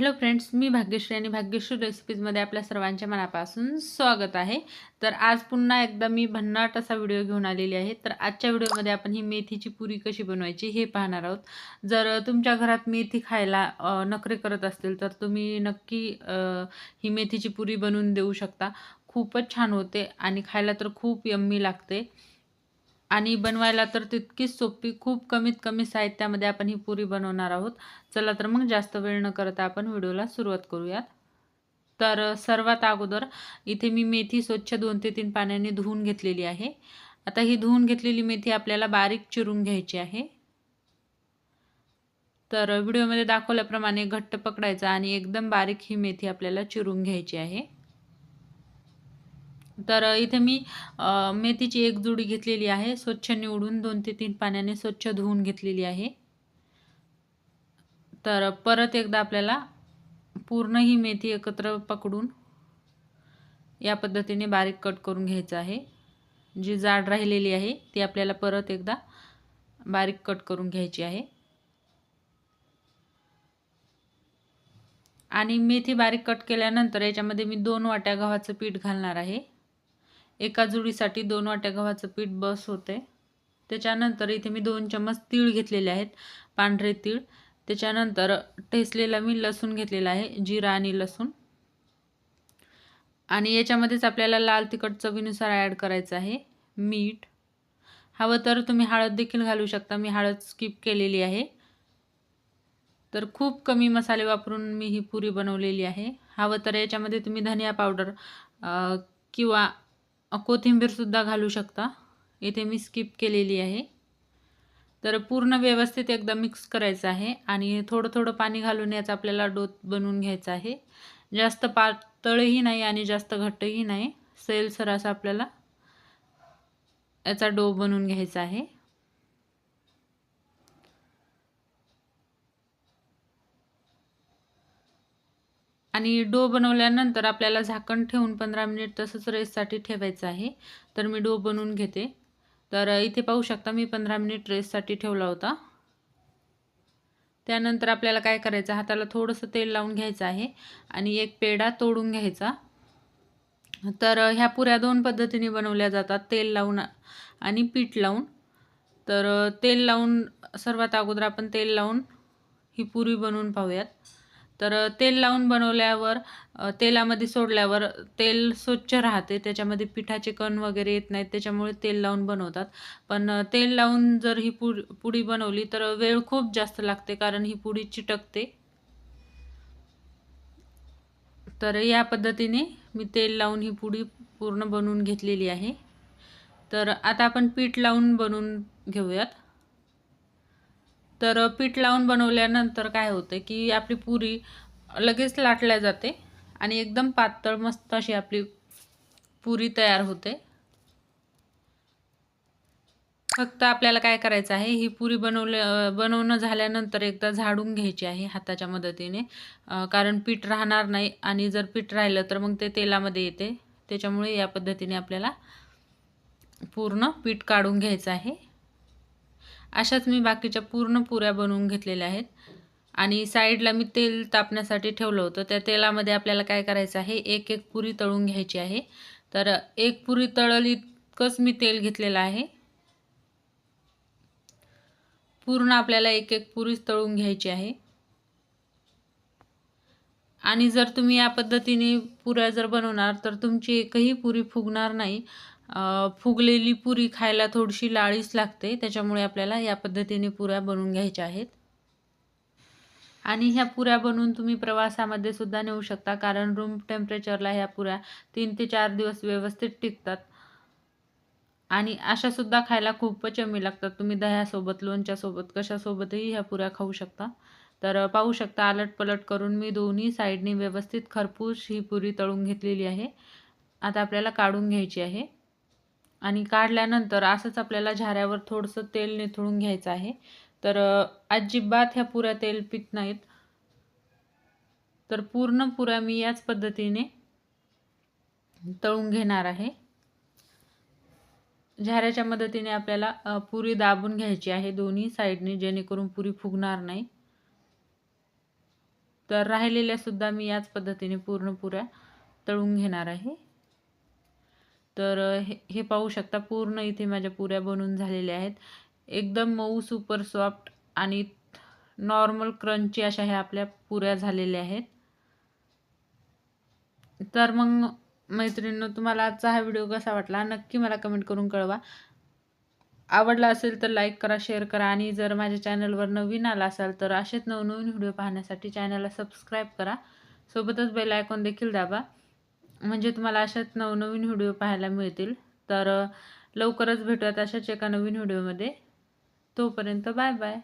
Hello friends मी भाग्यश्री आणि भाग्यश्री रेसिपीजमध्ये आपल्या सर्वांच्या मनापासून स्वागत आहे. तर आज पुन्हा एकदा मी भन्नाट असा व्हिडिओ घेऊन आलेली आहे. तर आजच्या व्हिडिओमध्ये आपण ही मेथीची पुरी कशी बनवायची हे पाहणार आहोत. जर तुमच्या घरात मेथी खायला नखरे करत असतील तर तुम्ही नक्की ही मेथीची पुरी बनवून देऊ शकता. खूपच छान होते आणि खायला तर खूप यम्मी लागते. आणि बनवायला तर तितकीच सोपी खूप कमीत कमी साहित्यामध्ये आपण ही पुरी बनवणार आहोत. चला तर मग जास्त वेळ न करता आपण व्हिडिओला सुरुवात करूयात. तर सर्वात अगोदर इथे मी मेथी स्वच्छ दोन ते तीन पाण्याने धुवून घेतलेली आहे. आता ही धुवून घेतलेली मेथी आपल्याला बारीक चिरून घ्यायची आहे. तर व्हिडिओमध्ये दाखवल्याप्रमाणे घट्ट पकडायचा आणि एकदम बारीक ही मेथी आपल्याला चिरून घ्यायची आहे. तर इथे मी मेथीची एक जुडी घेतलेली आहे. स्वच्छ निवडून दोन ते तीन पाण्याने स्वच्छ धुवून घेतलेली आहे. तर परत एकदा आपल्याला पूर्ण ही मेथी एकत्र पकडून या पद्धतीने बारीक कट करून घ्यायचं आहे. जी जाड राहिलेली आहे ती आपल्याला परत एकदा बारीक कट करून घ्यायची आहे. आणि मेथी बारीक कट केल्यानंतर याच्यामध्ये मी दोन वाट्या गव्हाचं पीठ घालणार आहे. एका जुडीसाठी दोन वाट्या गव्हाचं पीठ बस होते त्याच्यानंतर इथे मी दोन चम्मच तीळ घेतलेले आहेत पांढरे तीळ. त्याच्यानंतर ठेसलेला मी लसूण घेतलेला आहे जिरा आणि लसूण. आणि याच्यामध्येच आपल्याला लाल तिखट चवीनुसार ॲड करायचं आहे मीठ. हवं तर तुम्ही हळद देखील घालू शकता मी हळद स्किप केलेली आहे. तर खूप कमी मसाले वापरून मी ही पुरी बनवलेली आहे. हवं तर याच्यामध्ये तुम्ही धनिया पावडर किंवा कोथिंबीरसुद्धा घालू शकता. इथे मी स्किप केलेली आहे. तर पूर्ण व्यवस्थित एकदा मिक्स करायचं आहे आणि थोडं थोडं पाणी घालून याचा आपल्याला डो बनवून घ्यायचा आहे. जास्त पातळही नाही आणि जास्त घट्टही नाही. सैलसर असा आपल्याला याचा डो बनवून घ्यायचा आहे. आणि डो बनवल्यानंतर आपल्याला झाकण ठेवून पंधरा मिनिट तसंच रेससाठी ठेवायचं आहे. तर मी डो बनवून घेते. तर इथे पाहू शकता मी पंधरा मिनिट रेससाठी ठेवला होता. त्यानंतर आपल्याला काय करायचं? हाताला थोडंसं तेल लावून घ्यायचं आहे आणि एक पेढा तोडून घ्यायचा. तर ह्या पुऱ्या दोन पद्धतीने बनवल्या जातात. तेल लावून आणि पीठ लावून. तर तेल लावून सर्वात अगोदर आपण तेल लावून ही पुरी बनवून पाहूयात. तर तेल लावून बनवल्यावर तेलामध्ये सोडल्यावर तेल स्वच्छ राहते. त्याच्यामध्ये पिठाचे कण वगैरे येत नाहीत त्याच्यामुळे तेल लावून बनवतात. पण तेल लावून जर ही पु पुडी बनवली तर वेळ खूप जास्त लागते कारण ही पुडी चिटकते. तर या पद्धतीने मी तेल लावून ही पुडी पूर्ण बनवून घेतलेली आहे. तर आता आपण पीठ लावून बनवून घेऊयात. तर पीठ लावून बनवल्यानंतर काय होतं की आपली पुरी लगेच लाटल्या जाते आणि एकदम पातळ मस्त अशी आपली पुरी तयार होते. फक्त आपल्याला काय करायचं आहे ही पुरी बनवल्या बनवणं झाल्यानंतर एकदा झाडून घ्यायची आहे हाताच्या मदतीने. कारण पीठ राहणार नाही आणि जर पीठ राहिलं तर मग ते तेलामध्ये येते. त्याच्यामुळे या पद्धतीने आपल्याला पूर्ण पीठ काढून घ्यायचं आहे. अशाच मी बाकीच्या पूर्ण पुऱ्या बनवून घेतलेल्या आहेत. आणि साईडला मी तेल तापण्यासाठी ठेवलं होतं. त्या तेलामध्ये आपल्याला काय करायचं आहे? एक एक पुरी तळून घ्यायची आहे. तर एक पुरी तळल इतकंच मी तेल घेतलेलं आहे. पूर्ण आपल्याला एक एक पुरीच तळून घ्यायची आहे. आणि जर तुम्ही या पद्धतीने पुऱ्या जर बनवणार तर तुमची एकही पुरी फुगणार नाही. फुगलेली पुरी खायला थोडीशी लाळीच लागते त्याच्यामुळे आपल्याला या पद्धतीने पुऱ्या बनवून घ्यायच्या आहेत. आणि ह्या पुऱ्या बनवून तुम्ही प्रवासामध्ये सुद्धा नेऊ शकता कारण रूम टेम्परेचरला ह्या पुऱ्या तीन ते चार दिवस व्यवस्थित टिकतात. आणि अशासुद्धा खायला खूपच चमी लागतात. तुम्ही दह्यासोबत लोणच्यासोबत कशासोबतही ह्या पुऱ्या खाऊ शकता. तर पाहू शकता आलट पलट करून मी दोन्ही साईडनी व्यवस्थित खरपूस ही पुरी तळून घेतलेली आहे. आता आपल्याला काढून घ्यायची आहे. आणि काढल्यानंतर असंच आपल्याला झाऱ्यावर थोडंसं तेल निथळून घ्यायचं आहे. तर अजिबात ह्या पुऱ्या तेल पित नाहीत. तर पूर्ण पुऱ्या मी याच पद्धतीने तळून घेणार आहे. झाऱ्याच्या मदतीने आपल्याला पुरी दाबून घ्यायची आहे दोन्ही साईडने जेणेकरून पुरी फुगणार नाही. तर राहिलेल्यासुद्धा मी याच पद्धतीने पूर्ण पुऱ्या तळून घेणार आहे. तर हे हे पाहू शकता पूर्ण इथे माझ्या पुऱ्या बनून झालेल्या आहेत. एकदम मऊ सुपर सॉफ्ट आणि नॉर्मल क्रंची अशा ह्या आपल्या पुऱ्या झालेल्या आहेत. तर मग मैत्रिणींनो तुम्हाला आजचा हा व्हिडिओ कसा वाटला? नक्की मला कमेंट करून कळवा. आवडला असेल तर लाईक करा शेअर करा आणि जर माझ्या चॅनलवर नवीन आला असाल तर असेच नवनवीन व्हिडिओ पाहण्यासाठी चॅनलला सबस्क्राईब करा. सोबतच बेल आयकॉन देखील दाबा. म्हणजे तुम्हाला अशाच नवनवीन व्हिडिओ पाहायला मिळतील. तर लवकरच भेटूयात अशाच एका नवीन व्हिडिओमध्ये. तोपर्यंत बाय बाय.